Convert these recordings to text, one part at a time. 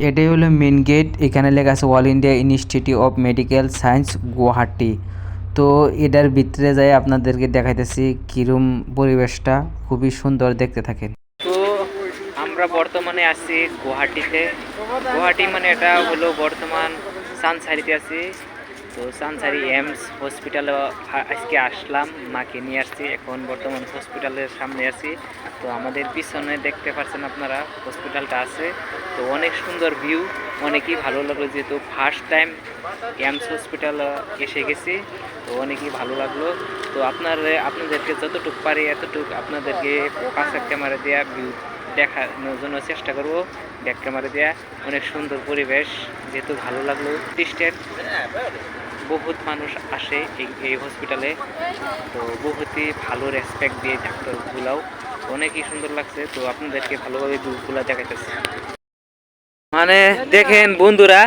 এটাই হলো main gate এখানে লেখা আছে All India Institute of Medical Science Guwahati. তো এটার ভিতরে যাই আপনাদেরকে দেখাইতেছি কিরম পরিবেশটা, খুবই সুন্দর দেখতে থাকেন। তো আমরা বর্তমানে আছি গুয়াহাটিতে। গুয়াহাটি মানে এটা হলো বর্তমান সানসারিতে আছি। তো সানসারি এমস হসপিটালে আজকে আসলাম, মাকে নিয়ে আসছি। এখন বর্তমান হসপিটালের সামনে আছি। তো আমাদের পিছনে দেখতে পাচ্ছেন আপনারা হসপিটালটা আছে। তো অনেক সুন্দর ভিউ অনেকই ভালো লাগল যেহেতু ফার্স্ট টাইম এমস হসপিটাল এসে গেছি, তো অনেকই ভালো লাগল। তো আপনার, আপনাদেরকে যতটুকু পারি এতটুকু আপনাদেরকে পাশের ক্যামেরা দেওয়া ভিউ দেখানোর জন্য চেষ্টা করব। ব্যাক ক্যামেরা দেওয়া অনেক সুন্দর পরিবেশ, যেহেতু ভালো লাগল। ডিস্টেন্ট বহুত মানুষ আসে এই হসপিটালে তো বহুতই ভালো রেসপেক্ট দিয়ে ডাক্তারগুলাও অনেকই সুন্দর লাগছে। তো আপনাদেরকে ভালোভাবে ভিউগুলো দেখাইতেছে। মানে দেখেন বন্ধুরা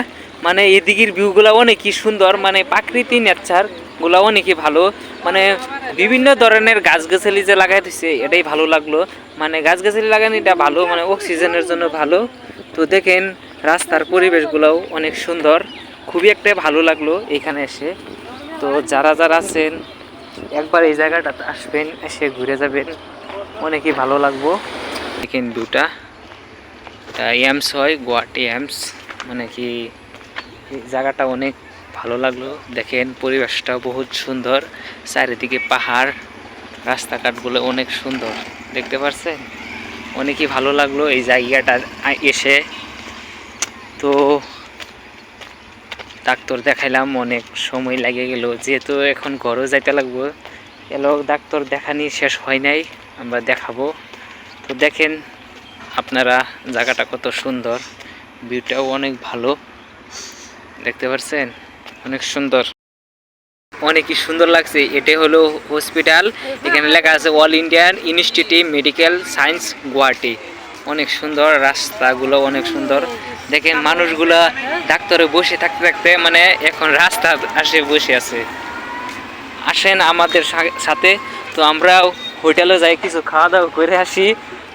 মানে এদিকের ভিউগুলো অনেকই সুন্দর। মানে প্রাকৃতিক নেচারগুলা অনেকই ভালো। মানে বিভিন্ন ধরনের গাছগাছালি যে লাগাই দিছে, এটাই ভালো লাগল। মানে গাছগাছালি লাগানো এটা ভালো মানে অক্সিজেনের জন্য ভালো। তো দেখেন রাস্তার পরিবেশগুলোও অনেক সুন্দর। খুবই একটা ভালো লাগল এখানে এসে। তো যারা যারা আছেন, একবার এই জায়গাটাতে আসবেন, এসে ঘুরে যাবেন। অনেকই ভালো লাগবো। দেখেন দুটা এমস হয়, গুয়াহাটি এমস। মানে কি জায়গাটা অনেক ভালো লাগল। দেখেন পরিবেশটা বহুত সুন্দর। চারিদিকে পাহাড়, রাস্তাঘাটগুলো অনেক সুন্দর। দেখতে পাচ্ছেন অনেকই ভালো লাগল এই জায়গাটা এসে। তো ডাক্তার দেখাইলাম, অনেক সময় লাগে গেল। যেহেতু এখন ঘরও যাইতে লাগবো। এলো, ডাক্তার দেখানি শেষ হয় নাই, আমরা দেখাবো। তো দেখেন, আপনারা জায়গাটা কত সুন্দর। ভিউটাও অনেক ভালো। দেখতে পাচ্ছেন অনেক সুন্দর। অনেকই সুন্দর লাগছে। এটা হলো হসপিটাল এখানে লেখা আছে All Indian Institute Medical Science Guwahati অনেক সুন্দর, রাস্তাগুলো অনেক সুন্দর। দেখেন মানুষগুলা ডাক্তারে বসে থাকতে থাকতে মানে এখন রাস্তা আসে বসে আছে। আসেন আমাদের সাথে। তো আমরাও হোটেলে যাই, কিছু খাওয়া দাওয়া করে আসি।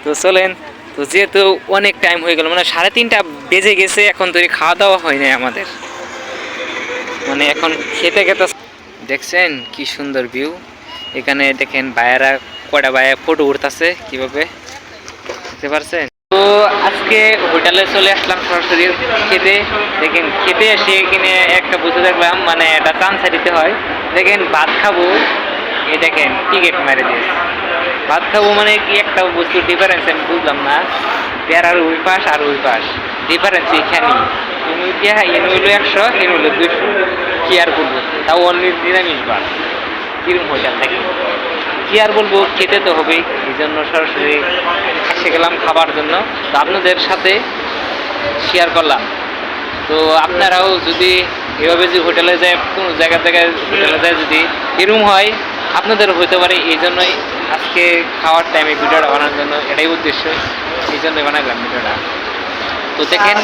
তো চলেন, তো যেহেতু অনেক টাইম হয়ে গেল মানে সাড়ে তিনটা বেজে গেছে, এখন তৈরি খাওয়া দাওয়া হয় নাই আমাদের। মানে এখন খেতে খেতে দেখছেন কি সুন্দর ভিউ এখানে দেখেন বায়েরা কটা বায়া ফটো উঠতেছে কীভাবে। দেখতে পারছেন? তো আজকে হোটেলে চলে আসলাম সরাসরি খেতে। দেখেন, খেতে এসে এখানে একটা বুঝে দেখলাম মানে এটা চান্সা দিতে হয়। দেখেন, ভাত খাব। এই দেখেন, টিকিট মেরে দিয়েছে। ভাত খাব মানে কি একটা বস্তু ডিফারেন্স আমি বুঝলাম না। পেয়ারার ওই পাশ আর ওই পাশ। ডিফারেন্স এখানেই। এনে দিয়া এনে হইল একশো এনে হইল দুশো কি আর বলব? তাও অন্য নিরামিষ ভাত। কিরম হোটেল থাকে কি আর বলব, খেতে তো হবেই। এই জন্য সরাসরি এসে গেলাম খাবার জন্য। তো আপনাদের সাথে শেয়ার করলাম। তো আপনারাও যদি এভাবে যে হোটেলে যায়, কোনো জায়গা জায়গায় হোটেলে যায় যদি এরম হয়, আপনাদের হতে পারে, এই জন্যই আজকে খাওয়ার টাইমে ভিডিওটা বানানোর জন্য এটাই উদ্দেশ্য। এই জন্যই বানাইলাম ভিডিওটা। তো দেখেন।